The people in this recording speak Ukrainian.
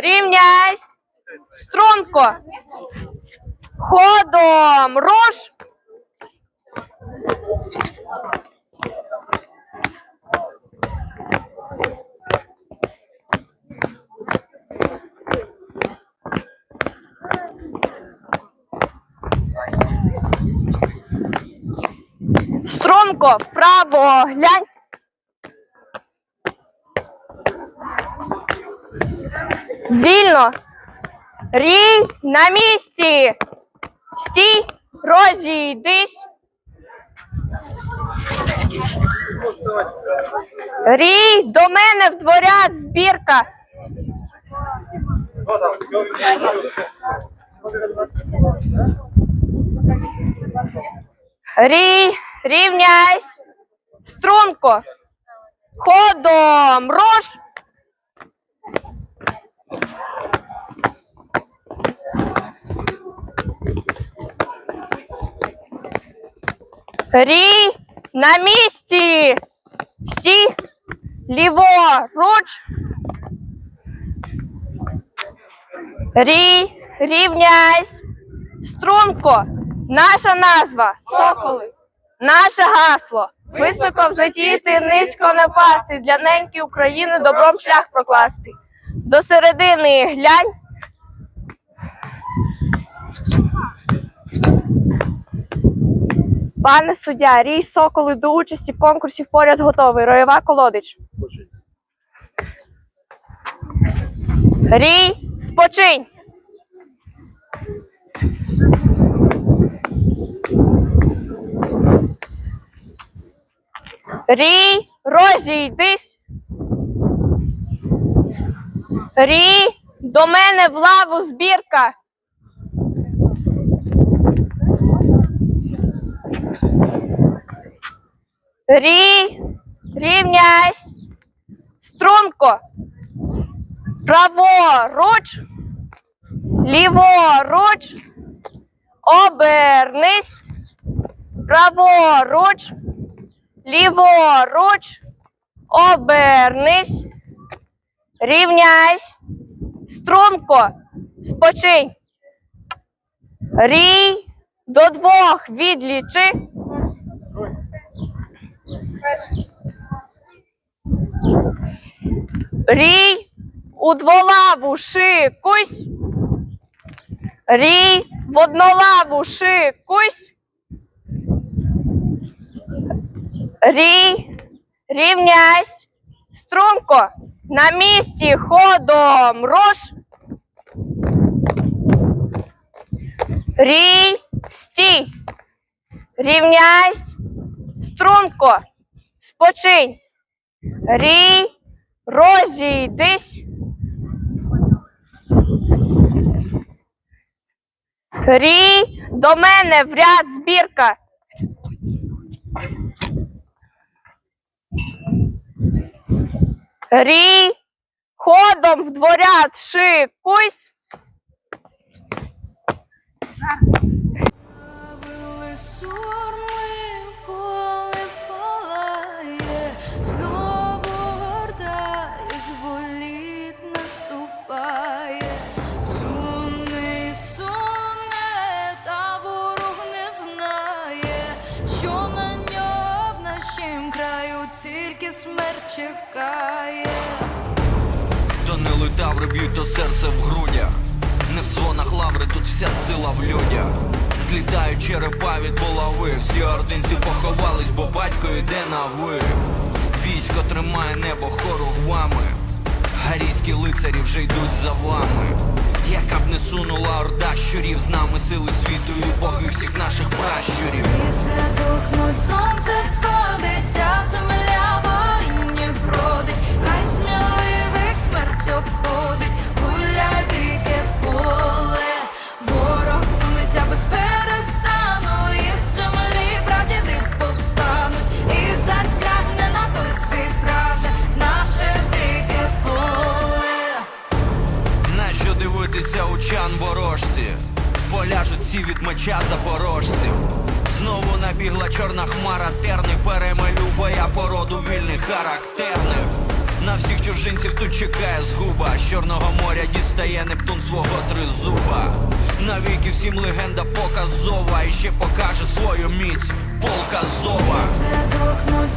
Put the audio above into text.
рівняйсь, струнко, ходом, руш. Струнко, вправо, глянь. Вільно. Рій на місці. Стій, розійдись. Рій до мене в дворяд збірка. Рій, рівняйсь. Струнко. Ходом, руш. Рій на місці. Всі ліворуч. Рій, рівняйсь. Струнко. Наша назва Соколи. Наше гасло. Високо взлетіти, низько не пасти. Для неньки України добром шлях прокласти. До середини глянь. Пане суддя, рій соколи до участі в конкурсі в поряд готовий. Роєва колодич. Рій, спочинь. Рій, розійдись. Рій, до мене в лаву збірка. Рій, рівняйсь. Струнко. Праворуч. Ліворуч. Обернись. Праворуч. Ліворуч. Обернись. Рівняйсь. Струнко. Спочинь. Рій. До двох відлічи. Рій. У дволаву шикусь. Рій. В однолаву шикусь. Рій, рівняйсь, струнко, на місці ходом руш. Рій, стій, рівняйсь, струнко, спочинь. Рій, розійдись. Рій, до мене в ряд збірка. Рій, ходом в дворят шикусь. Тільки смерть чекає. Данили таври б'ють то серце в грудях. Не в дзвонах лаври, тут вся сила в людях. Злітають черепа від булави. Всі ординці поховались, бо батько йде на ви. Військо тримає небо хоругвами. Гарійські лицарі вже йдуть за вами. Яка б не сунула орда щурів, з нами сили світу і боги всіх наших пращурів. І задухнуть сонце сходиться, земля чан ворожці? Поляжуть всі від меча запорожців. Знову набігла чорна хмара, терни перемелю боя породу вільних характерних. На всіх чужинців тут чекає згуба. З Чорного моря дістає Нептун свого тризуба. Навіки всім легенда показова. І ще покаже свою міць полка зова. Задохну